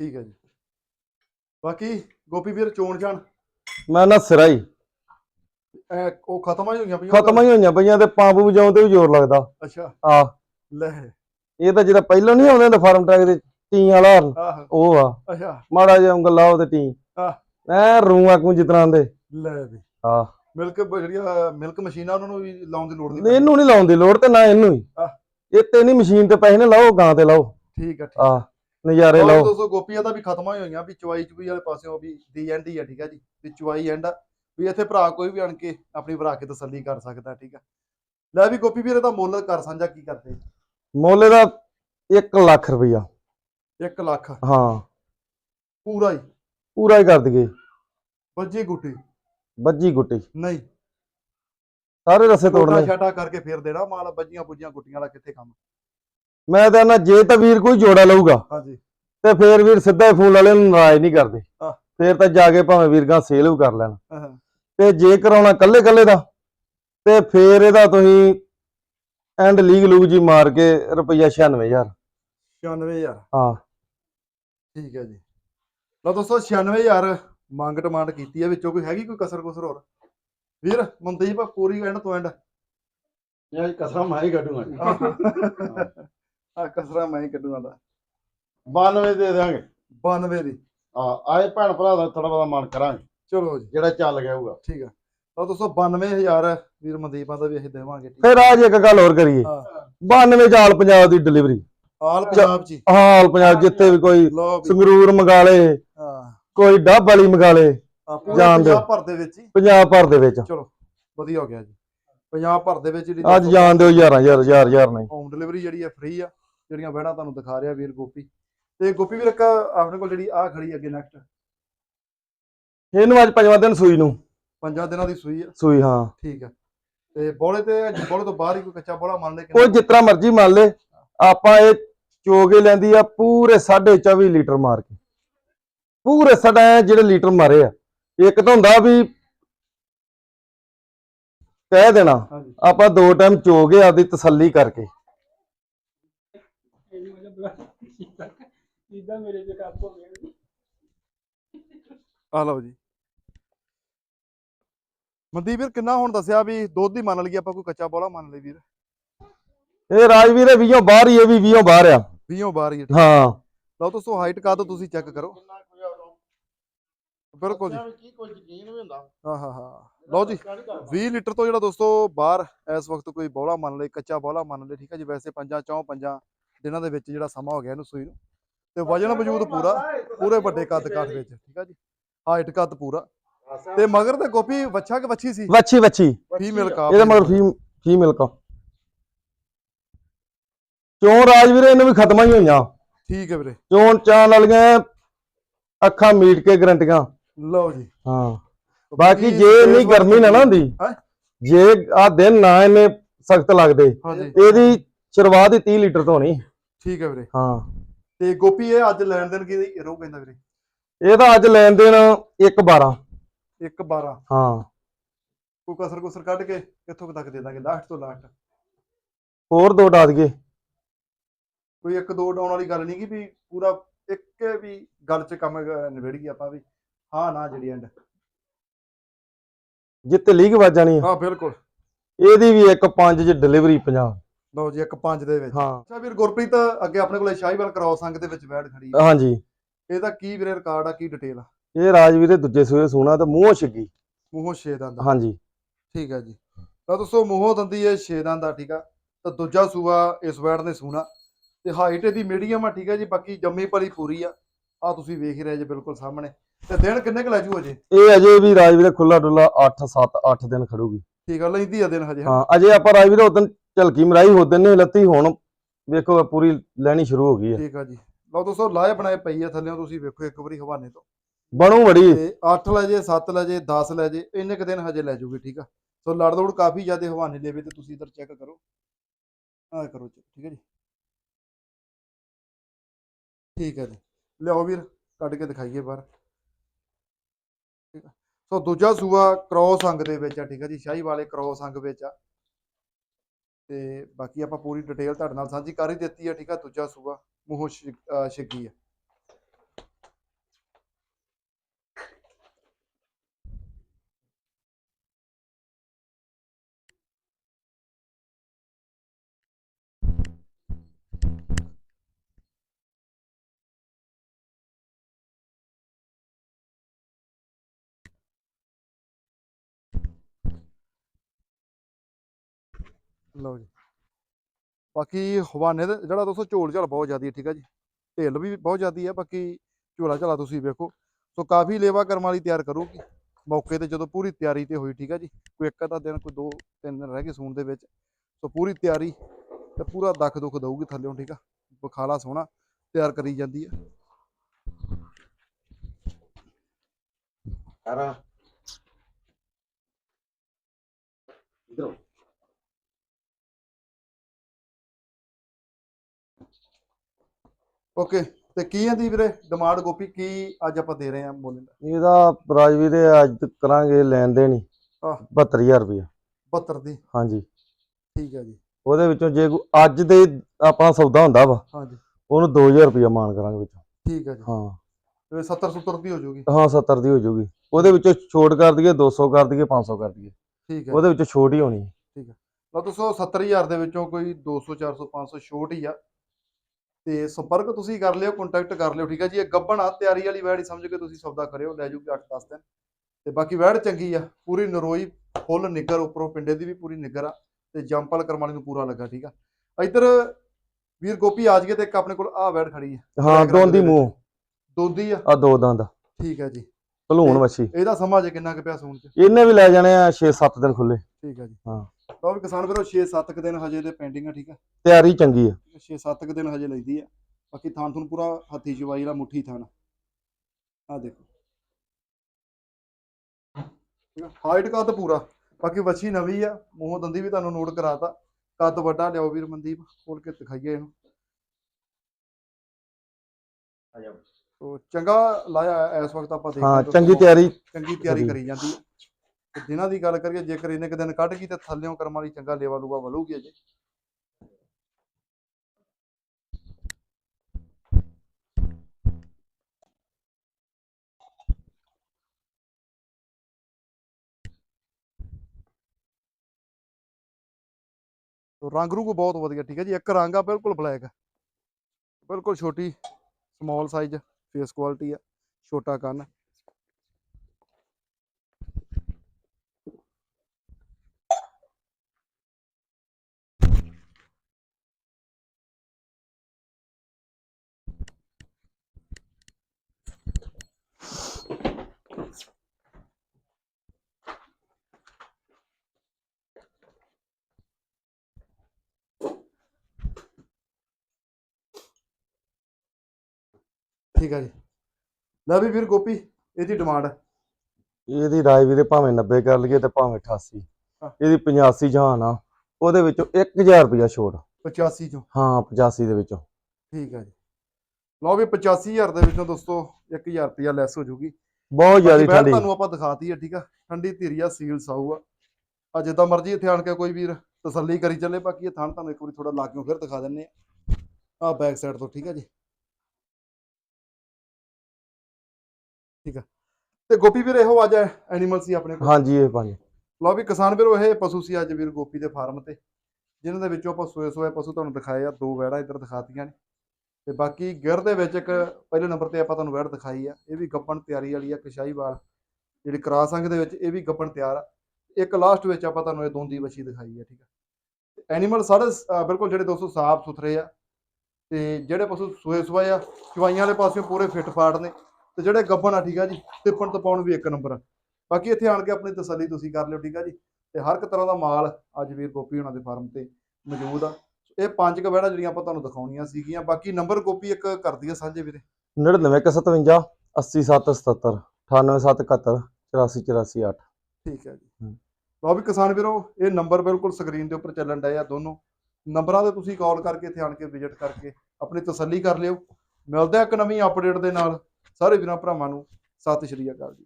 ਠੀਕ ਹੈ ਜੀ। ਬਾਕੀ ਗੋਪੀ ਵੀਰ ਚੋਣ ਜਾਣ ਮੈਂ ਨਾ ਸਿਰਾ ਹੀ ਐ ਉਹ ਖਤਮ ਹੀ ਹੋਈਆਂ ਪਈਆਂ ਖਤਮ ਹੀ ਹੋਈਆਂ ਪਈਆਂ ਤੇ ਪਾਂਪੂ ਵਜਾਉਣ ਤੇ ਵੀ ਜ਼ੋਰ ਲੱਗਦਾ। ਅੱਛਾ। ਆ। ਲੈ। ਇਹ ਤਾਂ ਜਿਹੜਾ ਪਹਿਲਾਂ ਨਹੀਂ ਆਉਂਦੇ ਹੁੰਦੇ ਫਾਰਮ ਟਰੈਕ ਦੇ ਟੀ ਵਾਲਾ ਆਹ। ਉਹ ਆ। ਅੱਛਾ। ਮਾੜਾ ਜਿਹਾ ਉਂਗਲ ਲਾਓ ਤੇ ਟੀ ਆਹ। ਐ ਰੂਆ ਕੂ ਜਿਤਨਾ ਦੇ ਲੈ ਵੀ। ਆ। ਮਿਲਕ ਜਿਹੜੀਆਂ ਮਿਲਕ ਮਸ਼ੀਨਾਂ ਉਹਨਾਂ ਨੂੰ ਵੀ ਲਾਉਣ ਦੀ ਲੋੜ ਨਹੀਂ। ਇਹਨੂੰ ਨਹੀਂ ਲਾਉਣ ਦੀ ਲੋੜ ਤੇ ਨਾ ਇਹਨੂੰ ਹੀ। ਇਹ ਤੇ ਨਹੀਂ ਮਸ਼ੀਨ ਤੇ ਪੈਸੇ ਨੇ ਲਾਓ ਗਾਂ ਤੇ ਲਾਓ। ਠੀਕ ਹੈ ਠੀਕ ਆ। ਨਜ਼ਾਰੇ ਲਾਓ। ਦੋਸਤੋ ਗੋਪੀਆਂ ਦਾ ਵੀ ਖਤਮ ਹੀ ਹੋਈਆਂ ਵੀ ਚੁਆਈ ਚੁਈ ਵਾਲੇ ਪਾਸਿਓਂ ਵੀ ਦੀ ਐਂਡ ਹੀ ਆ ਠੀਕ ਹੈ ਜੀ। ਵੀ ਚੁਆਈ ਐਂਡ ਆ ਵੀ ਇੱਥੇ ਭਰਾ ਕੋਈ ਵੀ ਆਣ ਕੇ ਆਪਣੀ ਭਰਾ ਕੇ ਤਸੱਲੀ ਕਰ ਸਕਦਾ ਠੀਕ ਆ। ਲੈ ਵੀ ਗੋਪੀ ਵੀਰ ਇਹਦਾ ਮੁੱਲ ਕਰ ਸਾਂਝਾ ਕੀ ਕਰਦੇ? ਮੁੱਲ ਦਾ 1 ਲੱਖ ਰੁਪਈਆ। 1 ਲੱਖ? ਹਾਂ। ਪੂਰਾ ਹੀ? ਪੂਰਾ ਹੀ ਕਰ ਦਈਏ। ਵੱਜੀ ਗੁੱਟੀ? ਬੱਜੀ ਗੁੱਟੀ। ਨਹੀਂ। ਸਾਰੇ ਰਸੇ ਤੋੜਨਾ। ਛਾਟਾ ਕਰਕੇ ਫੇਰ ਦੇਣਾ ਮਾਲ ਵੱਜੀਆਂ ਪੁੱਜੀਆਂ ਗੁੱਟੀਆਂ ਦਾ ਕਿੱਥੇ ਕੰਮ? ਮੈਂ ਤਾਂ ਨਾ ਜੇ ਤਾਂ ਵੀਰ ਕੋਈ ਜੋੜਾ ਲਊਗਾ ਹਾਂਜੀ। ਤੇ ਫੇਰ ਵੀਰ ਸਿੱਧਾ ਹੀ ਫੂਲ ਵਾਲੇ ਨੂੰ ਨਾਰਾਜ਼ ਨਹੀਂ ਕਰਦੇ। ਫੇਰ ਤਾਂ ਜਾ ਕੇ ਭਾਵੇਂ ਵੀਰਗਾ ਸੇਲ ਵੀ ਕਰ ਲੈਣ। ਹਾਂ, ਤੇ ਜੇ ਕਰਾਉਣਾ ਕੱਲੇ ਕੱਲੇ ਦਾ ਤੇ ਫੇਰ ਇਹਦਾ ਤੁਸੀਂ ਐਂਡ ਲੀਗ ਲੂਗ ਜੀ ਮਾਰ ਕੇ ਰੁਪਈਆ 96000 96000 ਹਾਂ। ਠੀਕ ਹੈ ਜੀ। ਲਓ ਦੋਸਤੋ 96000 ਮੰਗ ਡਿਮਾਂਡ ਕੀਤੀ ਹੈ ਵਿੱਚੋਂ ਕੋਈ ਹੈਗੀ ਕੋਈ ਕਸਰ ਕੁਸਰ ਹੋਰ? ਵੀਰ ਮਨਦੀਪ ਪੂਰੀ ਐਂਡ ਤੋਂ ਐਂਡ ਇਹ ਅੱਜ ਕਸਰਾ ਮੈਂ ਹੀ ਕੱਢੂਗਾ। ਆ ਕਸਰਾ ਮੈਂ ਹੀ ਕੱਢੂਗਾ ਦਾ। 92 ਦੇ ਦੇਵਾਂਗੇ 92 ਦੀ। ਆ ਆਏ ਭੈਣ ਭਰਾ ਦਾ ਥੋੜਾ ਬਹੁਤਾ ਮਨ ਕਰਾਂਗੇ। ਚਲੋ ਜੀ। ਜਿਹੜਾ ਚੱਲ ਗਿਆ ਹੋਊਗਾ। ਠੀਕ ਆ। ਲਓ ਦੋਸਤੋ 92000 ਵੀਰ ਮਨਦੀਪਾਂ ਦਾ ਵੀ ਅਸੀਂ ਦੇਵਾਂਗੇ ਠੀਕ ਫੇਰ ਅੱਜ ਇੱਕ ਗੱਲ ਹੋਰ ਕਰੀਏ। ਹਾਂ। 92 ਚਾਲ ਪੰਜਾਬ ਦੀ ਡਿਲੀਵਰੀ ਆਲ ਪੰਜਾਬ ਹੀ। ਹਾਲ ਪੰਜਾਬ ਜਿੱਥੇ ਵੀ ਕੋਈ ਸੰਗਰੂਰ ਮੰਗਾ ਲੇ ਹਾਂ। ਕੋਈ ਡੱਬ ਵਾਲੀ ਮੰਗਾ ਲੇ ਆ ਪੂਰੇ ਜਾਣ ਦਿਓ। ਪੰਜਾਬ ਭਰ ਦੇ ਵਿੱਚ ਹੀ। ਪੰਜਾਬ ਭਰ ਦੇ ਵਿੱਚ। ਚਲੋ ਵਧੀਆ ਹੋ ਗਿਆ ਜੀ। ਪੰਜਾਬ ਭਰ ਦੇ ਵਿੱਚ ਅੱਜ ਜਾਣ ਦਿਓ ਹਜ਼ਾਰਾਂ ਹਜ਼ਾਰ ਹਜ਼ਾਰ ਹਜ਼ਾਰ ਨਹੀਂ। ਹੋਮ ਡਿਲੀਵਰੀ ਜਿਹੜੀ ਆ ਫ੍ਰੀ ਆ। ਜਿਹੜੀਆਂ ਵਹਿਣਾ ਤੁਹਾਨੂੰ ਦਿਖਾ ਰਿਹਾ ਵੀਰ ਗੋਪੀ। ਤੇ ਗੋਪੀ ਵੀਰ ਇੱਕ ਆਪਣੇ ਕੋਲ ਜਿਹੜੀ ਆ ਖੜੀ ਅੱਗੇ ਨੈਕਸਟ ਇਹਨੂੰ ਅੱਜ ਪੰਜਵਾਂ ਦਿਨ ਸੂਈ ਨੂੰ। ਪੰਜਾਂ ਦਿਨਾਂ ਦੀ ਸੂਈ ਆ। ਸੂਈ ਹਾਂ। ਠੀਕ ਆ। ਤੇ ਬੋਲੇ ਤੇ ਬੋਲੇ ਤੋਂ ਬਾਹਰ ਹੀ ਕੋਈ ਕੱਚਾ ਬੋਲਾ ਮੰਨ ਲੈ ਕੋਈ ਜਿਤਨਾ ਮਰਜ਼ੀ ਮੰਨ ਲੇ ਆਪਾਂ ਇਹ ਚੋਗੇ ਲੈਂਦੀ ਆ ਪੂਰੇ 24 ਲੀਟਰ ਮਾਰ ਕੇ। ਪੂਰੇ ਸਾਡਾ ਜਿਹੜੇ ਲੀਟਰ ਮਾਰੇ ਆ। ਇੱਕ ਤਾਂ ਹੁੰਦਾ ਵੀ ਕਹਿ ਦੇਣਾ ਆਪਾਂ ਦੋ ਟਾਈਮ ਚੋਗੇ ਆਪਦੀ ਤਸੱਲੀ ਕਰਕੇ। ਜਿੱਦਾਂ ਮੇਰੇ ਤੇ ਕੱਪ ਹੋ ਗਏ ਆ ਲਓ ਜੀ। ਮਨਦੀਪ ਵੀਰ ਕਿੰਨਾ ਹੁਣ ਦੱਸਿਆ ਵੀ ਦੁੱਧ ਹੀ ਮੰਨ ਲਈਏ ਆਪਾਂ ਕੋਈ ਕੱਚਾ ਬੋਲਾ ਮੰਨ ਲਈ ਵੀਰ। ਇਹ ਰਾਜਵੀਰ ਵੀਓ ਬਾਹਰ ਹੀ ਇਹ ਵੀ ਵੀਓ ਬਾਹਰ ਆ। 20 ਬਾਹਰ ਹੀ। ਹਾਂ ਲਓ ਦੋਸਤੋ ਹਾਈਟ ਕਾ ਤੁਸੀਂ ਚੈੱਕ ਕਰੋ। ਕਿੰਨਾ ਆ ਬਿਲਕੁਲ ਜੀ। ਬੱਚਿਆਂ ਵਿੱਚ ਕੀ ਕੋਈ ਯਕੀਨ ਵੀ ਹੁੰਦਾ? ਹਾਂ ਹਾਂ ਹਾਂ। ਲਓ ਜੀ 20 ਲੀਟਰ ਤੋਂ ਜਿਹੜਾ ਦੋਸਤੋ ਬਾਹਰ ਇਸ ਵਕਤ ਕੋਈ ਬੋਲਾ ਮੰਨ ਲਏ ਕੱਚਾ ਬੋਲਾ ਮੰਨ ਲਏ ਠੀਕ ਹੈ ਜੀ। ਵੈਸੇ ਪੰਜਾਂ ਚੌਂ ਪੰਜਾਂ ਦਿਨਾਂ ਦੇ ਵਿੱਚ ਜਿਹੜਾ ਸਮਾਂ ਹੋ ਗਿਆ ਇਹਨੂੰ ਸੂਈ ਨੂੰ। ਤੇ ਵਜਨ ਵਜੂਦ ਪੂਰਾ ਪੂਰੇ ਵੱਡੇ ਕੱਦ ਕਾਠ ਵਿੱਚ ਠੀਕ ਹੈ ਜੀ? ਹਾਈਟ ਕੱਦ ਪੂਰਾ। ਤੇ ਮਗਰ ਤੇ ਗੋਪੀ ਵੱਛਾ ਕਿ ਵੱਛੀ ਸੀ? ਵੱਛੀ ਵੱਛੀ। ਫੀਮੇਲ ਕਾ ਇਹਦਾ ਮਗਰ ਫੀ ਫੀਮੇਲ ਕਾ ਚੋਣ ਰਾਜਵੀਰ ਇਹਨੂੰ ਵੀ ਖਤਮਾਂ ਹੀ ਹੋਈਆਂ। ਠੀਕ ਹੈ ਵੀਰੇ। ਚੋਣ ਚਾਣ ਵਾਲੀਆਂ ਅੱਖਾਂ ਮੀਟ ਕੇ ਗਰੰਟੀਆਂ। ਲਓ ਜੀ। ਹਾਂ। ਬਾਕੀ ਜੇ ਇੰਨੀ ਗਰਮੀ ਨਾ ਨਾ ਹੁੰਦੀ? ਜੇ ਆ ਦਿਨ ਨਾ ਇਹਨੇ ਸਖਤ ਲੱਗਦੇ ਇਹਦੀ ਸ਼ੁਰੂਆਤ ਹੀ 30 ਲੀਟਰ ਤੋਂ ਹੋਣੀ। ਠੀਕ ਹੈ ਵੀਰੇ। ਹਾਂ। ਤੇ ਗੋਪੀ ਇਹ ਅੱਜ ਲੈਣ ਦੇਣ ਕੀ ਰੋ ਕਹਿੰਦਾ ਵੀਰੇ। ਇਹਦਾ ਅੱਜ ਲੈਣ ਦੇਣ 1 12 1 12 ਹਾਂ। ਕੋਈ ਕਸਰ ਕੁਸਰ ਕੱਢ ਕੇ ਕਿੱਥੋਂ ਤੱਕ ਦੇ ਦਾਂਗੇ ਲਾਸਟ ਤੋਂ ਲਾਸਟ। ਹੋਰ ਦੋ ਡਾ ਦਈਏ। ਕੋਈ ਇੱਕ ਦੋ ਡਾਉਣ ਵਾਲੀ ਗੱਲ ਨਹੀਂ ਕਿ ਵੀ ਪੂਰਾ ਇੱਕ ਵੀ ਗੱਲ 'ਚ ਕੰਮ ਨਿਬੜ ਗਈ ਆਪਾਂ ਵੀ। ਹਾਂ ਨਾ ਜਿਹੜੀ ਐਂਡ ਜਿੱਤੇ ਲੀਗ ਵੱਜ ਜਾਣੀ ਆ? ਹਾਂ ਬਿਲਕੁਲ। ਇਹਦੀ ਵੀ ਇੱਕ 5 ਚ ਡਿਲੀਵਰੀ 50 ਲਓ ਜੀ ਇੱਕ ਪੰਜ ਦੇ ਵਿੱਚ। ਹਾਂ। ਅੱਛਾ ਵੀਰ ਗੁਰਪ੍ਰੀਤ ਅੱਗੇ ਆਪਣੇ ਕੋਲੇ ਸ਼ਾਹੀਵਾਲ ਕ੍ਰਾਸ ਸੰਗ ਦੇ ਵਿੱਚ ਬੈਠ ਖੜੀ। ਹੈ ਹਾਂਜੀ। ਇਹਦਾ ਕੀ ਵੀਰੇ ਰਿਕਾਰਡ ਆ ਕੀ ਡਿਟੇਲ ਆ? ਇਹ ਰਾਜਵੀਰ ਦੇ ਦੂਜੇ ਸੂਏ ਸੋਨਾ ਤੇ ਮੂੰਹੋਂ ਛਿੱਗੀ। ਮੂੰਹੋਂ ਛੇ ਦੰਦ ਹਾਂਜੀ। ਠੀਕ ਹੈ ਜੀ। ਤਾਂ ਦੋਸਤੋ ਮੂੰਹੋਂ ਦੰਦੀ ਹੈ ਛੇ ਦੰਦ ਆ ਠੀਕ ਆ? ਤਾਂ ਦੂਜਾ ਸੂਆ ਇਸ ਵੈੜ ਨੇ ਸੂਣਾ। ਤੇ ਹਾਈਟ ਇਹਦੀ ਮੀਡੀਅਮ ਆ ਠੀਕ ਹੈ ਜੀ ਬਾਕੀ ਜੰਮੀ ਪਲੀ ਪੂਰੀ ਆ। ਆ ਤੁਸੀਂ ਵੇਖ ਹੀ ਰਹੇ ਜੇ ਬਿਲਕੁਲ ਸਾਹਮਣੇ। ਤੇ ਦਿਨ ਕਿੰਨੇ ਕੁ ਲੈ ਜੂ ਅਜੇ? ਇਹ ਅਜੇ ਵੀ ਰਾਜਵੀਰ ਖੁੱਲਾ ਡੁੱਲਾ 8 7 8 ਦਿਨ ਖੜੂਗੀ। ਠੀਕ ਆ ਲੈਂਦੀ ਆ ਦਿਨ ਹਜੇ ਹਾਂ ਅਜੇ ਆਪਾਂ ਰਾਜਵੀਰ ਉਦੋਂ ਝਲਕੀ ਮਰਾਈ ਹੋ ਦਿਨ ਨੇ ਲੱਤੀ ਹੁਣ ਵੇਖੋ ਪੂਰੀ ਲੈਣੀ ਸ਼ੁਰੂ ਹੋ ਗਈ ਹੈ। ਠੀਕ ਆ ਜੀ। ਲਓ ਦੋਸਤੋ ਲਾਏ ਬਣਾਏ ਪਈ ਆ ਥੱਲੇੋਂ ਤੁਸੀਂ ਵੇਖੋ ਇੱਕ ਵਾਰੀ ਹਵਾਨੇ ਤੋਂ। ਬਣੂ ਬੜੀ। ਤੇ 8 ਲੈ ਜੇ 7 ਲੈ ਜੇ 10 ਲੈ ਜੇ ਇੰਨੇ ਕ ਦਿਨ ਹਜੇ ਲੈ ਜੂਗੀ ਠੀਕ ਆ? ਸੋ ਲੜ ਦੌੜ ਕਾਫੀ ਜ਼ਿਆਦਾ ਹਵਾਨੇ ਦੇਵੇ ਤੇ ਤੁਸੀਂ ਇਧਰ ਚੈੱਕ ਕਰੋ। ਆ ਕਰੋ check, ਠੀਕ ਹੈ ਜੀ? ਠੀਕ ਹੈ ਜੀ। ਲਿਆਓ ਵੀਰ ਕੱਢ ਕੇ ਦਿਖਾਈਏ ਬਾਹਰ। ਠੀਕ ਆ। ਸੋ ਦੂਜਾ ਸੂਆ ਕ੍ਰੋਸ ਅੰਗ ਦੇ ਵਿੱਚ ਆ ਠੀਕ ਹੈ ਜੀ? ਸ਼ਾਹੀ ਵਾਲੇ ਕ੍ਰੋਸ ਅੰਗ ਵਿੱਚ ਆ। ਤੇ ਬਾਕੀ ਆਪਾਂ ਪੂਰੀ ਡਿਟੇਲ ਤੁਹਾਡੇ ਨਾਲ ਸਾਂਝੀ ਕਰ ਹੀ ਦਿੱਤੀ ਹੈ ਠੀਕ ਆ? ਦੂਜਾ ਸੂਆ ਮੂੰਹੋਂ ਛਿ- ਛਿੱਗੀ ਆ। ਲਓ ਜੀ। ਬਾਕੀ ਹਵਾਨੇ ਦੇ ਜਿਹੜਾ ਦੋਸਤੋ ਝੋਲ ਝਾਲ ਬਹੁਤ ਜ਼ਿਆਦੀ ਹੈ, ਠੀਕ ਹੈ ਜੀ। ਢਿੱਲ ਵੀ ਬਹੁਤ ਜ਼ਿਆਦੀ ਹੈ ਬਾਕੀ ਝੋਲਾ ਝਾਲਾ ਤੁਸੀਂ ਵੇਖੋ। ਸੋ ਕਾਫੀ ਲੇਵਾ ਕਰਮ ਵਾਲੀ ਤਿਆਰ ਕਰੂਗੀ। ਮੌਕੇ ਤੇ ਜਦੋਂ ਪੂਰੀ ਤਿਆਰੀ ਤੇ ਹੋਈ, ਠੀਕ ਹੈ ਜੀ। ਕੋਈ ਇੱਕ ਅੱਧਾ ਦਿਨ, ਕੋਈ ਦੋ, ਤਿੰਨ ਦਿਨ ਰਹਿ ਗਏ ਸੂਣ ਦੇ ਵਿੱਚ। ਸੋ ਪੂਰੀ ਤਿਆਰੀ ਤੇ ਪੂਰਾ ਦੱਖ ਦੁੱਖ ਦਊਗੀ ਥੱਲੇੋਂ ਠੀਕ ਆ। ਬਖਾਲਾ ਸੋਹਣਾ ਤਿਆਰ ਕਰੀ ਜਾਂਦੀ ਹੈ ਸਾਰਾ ਓਕੇ ਤੇ ਕੀ ਆਂਦੀ ਵੀਰੇ? ਡਿਮਾਂਡ ਗੋਪੀ ਕੀ ਅੱਜ ਆਪਾਂ ਦੇ ਰਹੇ ਹਾਂ ਬੋਲੇ ਦਾ? ਇਹਦਾ ਰਾਜਵੀਰ ਇਹ ਅੱਜ ਕਰਾਂਗੇ ਲੈਣ ਦੇਣ ਹੀ। ਆਹ। 72000 ਰੁਪਏ 72 ਦੀ? ਹਾਂਜੀ। ਠੀਕ ਹੈ ਜੀ। ਉਹਦੇ ਵਿੱਚੋਂ ਜੇ ਕੋਈ ਅੱਜ ਦੇ ਆਪਣਾ ਸੌਦਾ ਹੁੰਦਾ ਵਾ ਹਾਂਜੀ। ਉਹਨੂੰ 2000 ਰੁਪਏ ਮਾਨ ਕਰਾਂਗੇ ਵਿੱਚੋਂ। ਠੀਕ ਹੈ ਜੀ। ਹਾਂ। ਤੇ 70 70 ਦੀ ਹੋ ਜਾਊਗੀ ਹਾਂ 70 ਦੀ ਹੋ ਜਾਊਗੀ ਉਹਦੇ ਵਿੱਚੋਂ ਛੋਟ ਕਰ ਦਈਏ 200 ਕਰ ਦਈਏ 500 ਕਰ ਦਈਏ। ਠੀਕ ਹੈ ਉਹਦੇ ਵਿੱਚੋਂ ਛੋਟ ਹੀ ਹੋਣੀ। ਹੈ। ਲਓ ਦੋਸਤੋ 70000 ਦੇ ਵਿੱਚੋਂ ਕੋਈ 200 400 500 ਛੋਟ ਹੀ ਆ। ਤੇ ਸੰਪਰਕ ਤੁਸੀਂ ਕਰ ਲਿਓ ਕੰਟੈਕਟ ਕਰ ਲਿਓ ਠੀਕ ਹੈ ਜੀ? ਇਹ ਗੱਬਣ ਆ ਤਿਆਰੀ ਵਾਲੀ ਵੈੜ ਹੀ ਸਮਝ ਕੇ ਤੁਸੀਂ ਸੌਦਾ ਕਰਿਓ ਲੈ ਜੂਗੀ 8-10 ਦਿਨ। ਤੇ ਬਾਕੀ ਵੈੜ ਚੰਗੀ ਆ ਪੂਰੀ ਨਰੋਈ ਫੁੱਲ ਨਿੱਗਰ ਉੱਪਰੋਂ ਪਿੰਡੇ ਦੀ ਵੀ ਪੂਰੀ ਨਿੱਗਰ ਆ ਤੇ ਜੰਪਲ ਕਰਮਾਲੀ ਨੂੰ ਪੂਰਾ ਲੱਗਾ ਠੀਕ ਆ? ਇੱਧਰ ਵੀਰ ਗੋਪੀ ਆ ਜਗੇ ਤੇ ਇੱਕ ਆਪਣੇ ਕੋਲ ਆ ਵੈੜ ਖੜੀ ਆ। ਹਾਂ ਦੋਂਦੀ ਦੇ ਮੂੰਹ। ਦੋਦੀ ਆ। ਆ ਦੋ ਦੰਦ ਠੀਕ ਹੈ ਜੀ। ਭਲੂਣ ਵੱਛੀ। ਇਹਦਾ ਸਮਾਂ ਜੇ ਕਿੰਨਾ ਕੁ ਪਿਆ ਸੂਣ ਚ? ਇਹਨੇ ਵੀ ਲੈ ਜਾਣੇ ਆ 6-7 ਦਿਨ ਖੁੱਲੇ। ਠੀਕ ਹੈ ਜੀ। ਹਾਂ। ਲਓ ਵੀ ਕਿਸਾਨ ਵੀਰੋ 6-7 ਕੁ ਦਿਨ ਹਜੇ ਦੇ ਪੈਂਡਿੰਗ ਆ ਠੀਕ ਆ? ਤਿਆਰੀ ਚੰਗੀ ਆ। 6-7 ਕੁ ਦਿਨ ਹਜੇ ਲੈਂਦੀ ਆ। ਬਾਕੀ ਥਾਨ ਤੁਹਾਨੂੰ ਪੂਰਾ ਹੱਥੀ ਜਵਾਈ ਵਾਲਾ ਮੁੱਠੀ ਥਾਨ ਆ। ਦੇਖੋ। ਆ? ਹਾਈਟ ਕੱਦ ਪੂਰਾ। ਬਾਕੀ ਵੱਛੀ ਨਵੀਂ ਆ। ਮੂੰਹੋਂ ਦੰਦੀ ਵੀ ਤੁਹਾਨੂੰ ਨੋਟ ਕਰਾਤਾ। ਕੱਦ ਵੱਡਾ ਲਿਆਓ ਵੀਰ ਮਨਦੀਪ ਖੋਲ ਕੇ ਦਿਖਾਈਏ ਇਹਨੂੰ। ਤੋ ਚੰਗਾ ਲਾਇਆ ਹੈ ਇਸ ਵਕਤ ਆਪਾਂ ਹਾਂ ਦੇਖਦੇ ਚੰਗੀ ਤਿਆਰੀ। ਚੰਗੀ ਤਿਆਰੀ ਕਰੀ। ਜਾਂਦੀ ਹੈ ਦਿਨਾਂ ਦੀ ਗੱਲ ਕਰੀਏ, ਜੇਕਰ ਇਹਨੇ ਇੱਕ ਦਿਨ ਕੱਢ ਗਈ ਤੇ ਥੱਲਿਓਂ ਕਰਮ ਵਾਲੀ ਚੰਗਾ ਲੇਵਾ ਲੂਗਾ ਵਲੂਗੀ ਅਜੇ। ਰੰਗ ਰੂਗ ਬਹੁਤ ਵਧੀਆ, ਠੀਕ ਹੈ ਜੀ? ਇੱਕ ਰੰਗ ਆ ਬਿਲਕੁਲ ਬਲੈਕ ਬਿਲਕੁਲ ਛੋਟੀ ਸਮਾਲ ਸਾਈਜ਼ ਫੇਸ ਕੁਆਲਿਟੀ ਆ, ਛੋਟਾ ਕੰਨ। ਠੀਕ ਹੈ ਜੀ। ਲੈ ਵੀ ਵੀਰ ਗੋਪੀ ਇਹਦੀ ਡਿਮਾਂਡ ਇਹਦੀ ਰਾਏ ਵੀਰੇ ਭਾਵੇਂ 90 ਕਰ ਲਈਏ ਤੇ ਭਾਵੇਂ 88 ਹਾਂ। ਇਹਦੀ 85 ਜਹਾਨ ਆ ਉਹਦੇ ਵਿੱਚੋਂ 1000 ਰੁਪਇਆ ਛੋੜ 85 ਚੋਂ? ਹਾਂ 85 ਦੇ ਵਿੱਚੋਂ। ਠੀਕ ਹੈ ਜੀ। ਲਓ ਵੀ 85000 ਦੇ ਵਿੱਚੋਂ ਦੋਸਤੋ 1000 ਰੁਪਇਆ ਲੈਸ ਹੋ ਜੂਗੀ ਬਹੁਤ ਜ਼ਿਆਦਾ ਬਾਕੀ ਠੰਡੀ। ਤੁਹਾਨੂੰ ਆਪਾਂ ਦਿਖਾਤੀ ਹੈ ਠੀਕ ਆ। ਠੰਡੀ ਧੀਰੀ ਆ ਸੀਲ ਸਾਊ ਆ ਆ ਜਿੱਦਾਂ ਮਰਜ਼ੀ ਇੱਥੇ ਆਣ ਕੇ ਕੋਈ ਵੀਰ ਤਸੱਲੀ ਕਰੀ ਚੱਲੇ ਬਾਕੀ ਇਹ ਥਣ ਤੁਹਾਨੂੰ ਇੱਕ ਵਾਰੀ ਥੋੜਾ ਲਾਗਿਓ ਫਿਰ ਦਿਖਾ ਦਿੰਨੇ ਆ। ਆ ਬੈਕ ਸਾਈਡ ਤੋਂ ਠੀਕ ਆ ਜੀ। ਠੀਕ ਆ। ਤੇ ਗੋਪੀ ਵੀਰ ਇਹੋ ਅੱਜ ਐਨੀਮਲ ਸੀ ਆਪਣੇ ਕੋਲ। ਹਾਂਜੀ ਇਹ ਪੰਜ ਲਓ ਵੀ ਕਿਸਾਨ ਵੀਰੋ ਇਹ ਪਸ਼ੂ ਸੀ ਅੱਜ ਵੀਰ ਗੋਪੀ ਦੇ ਫਾਰਮ ਤੇ। ਜਿਨ੍ਹਾਂ ਦੇ ਵਿੱਚੋਂ ਆਪਾਂ ਸੋਏ ਸੋਏ ਪਸ਼ੂ ਤੁਹਾਨੂੰ ਦਿਖਾਏ ਆ ਦੋ ਵੈੜਾ ਇੱਧਰ ਦਿਖਾਤੀਆਂ ਨੇ। ਤੇ ਬਾਕੀ ਗਿਰ ਦੇ ਵਿੱਚ ਇੱਕ ਪਹਿਲੇ ਨੰਬਰ ਤੇ ਆਪਾਂ ਤੁਹਾਨੂੰ ਵੈੜ ਦਿਖਾਈ ਆ। ਇਹ ਵੀ ਗੱਪਣ ਤਿਆਰੀ ਵਾਲੀ ਆ ਕਸ਼ਾਹੀਵਾਲ ਜਿਹੜੀ ਕਰਾਸ ਅੰਗ ਦੇ ਵਿੱਚ ਇਹ ਵੀ ਗੱਪਣ ਤਿਆਰ ਆ। ਇੱਕ ਲਾਸਟ ਵਿੱਚ ਆਪਾਂ ਤੁਹਾਨੂੰ ਇਹ ਦੋਂਦੀ ਵੱਛੀ ਦਿਖਾਈ ਆ ਠੀਕ ਆ। ਐਨੀਮਲ ਸਾਰੇ ਬਿਲਕੁਲ ਜਿਹੜੇ ਦੋਸਤੋ ਸਾਫ਼ ਸੁਥਰੇ ਆ। ਤੇ ਜਿਹੜੇ ਪਸ਼ੂ ਸੋਏ ਸੋਏ ਆ ਚਵਾਈਆਂ ਵਾਲੇ ਪਾਸਿਓਂ ਪੂਰੇ ਫਿੱਟ ਫਾੜ ਨੇ। ਤੇ ਜਿਹੜੇ ਗੱਪਣ ਆ ਠੀਕ ਆ ਜੀ ਤਿੱਪਣ ਤਪਾਉਣ ਵੀ ਇੱਕ ਨੰਬਰ ਆ। ਬਾਕੀ ਇੱਥੇ ਆਣ ਕੇ ਆਪਣੀ ਤਸੱਲੀ ਤੁਸੀਂ ਕਰ ਲਿਓ ਠੀਕ ਆ ਜੀ। ਤੇ ਹਰ ਇੱਕ ਤਰ੍ਹਾਂ ਦਾ ਮਾਲ ਅੱਜ ਵੀਰ ਗੋਪੀ ਹੋਣਾ ਦੇ ਫਾਰਮ ਤੇ ਮੌਜੂਦ ਆ। ਇਹ ਪੰਜ ਕੁ ਵਹਿੜਾ ਜਿਹੜੀਆਂ ਆਪਾਂ ਤੁਹਾਨੂੰ ਦਿਖਾਉਣੀਆਂ ਸੀਗੀਆਂ। ਬਾਕੀ ਨੰਬਰ ਗੋਪੀ ਇੱਕ ਕਰਦੀ ਆ ਸਾਂਝੇ ਵੀਰੇ। 9957 80777 98771 84488 ਠੀਕ ਹੈ ਜੀ। ਲਓ ਵੀ ਕਿਸਾਨ ਵੀਰੋ ਇਹ ਨੰਬਰ ਬਿਲਕੁਲ ਸਕਰੀਨ ਦੇ ਉੱਪਰ ਚੱਲਣ ਡਏ ਆ ਦੋਨੋਂ। ਨੰਬਰਾਂ ਤੇ ਤੁਸੀਂ ਕਾਲ ਕਰਕੇ ਇੱਥੇ ਆਣ ਕੇ ਵਿਜ਼ਿਟ ਕਰਕੇ ਆਪਣੀ ਤਸੱਲੀ ਕਰ ਲਿਓ। ਮਿਲਦੇ ਆ ਇੱਕ ਨਵੀਂ ਅਪਡੇਟ ਦੇ ਨਾਲ। ਸਾਰੇ ਵੀਰਾਂ ਭਰਾਵਾਂ ਨੂੰ ਸਤਿ ਸ਼੍ਰੀ ਅਕਾਲ ਜੀ।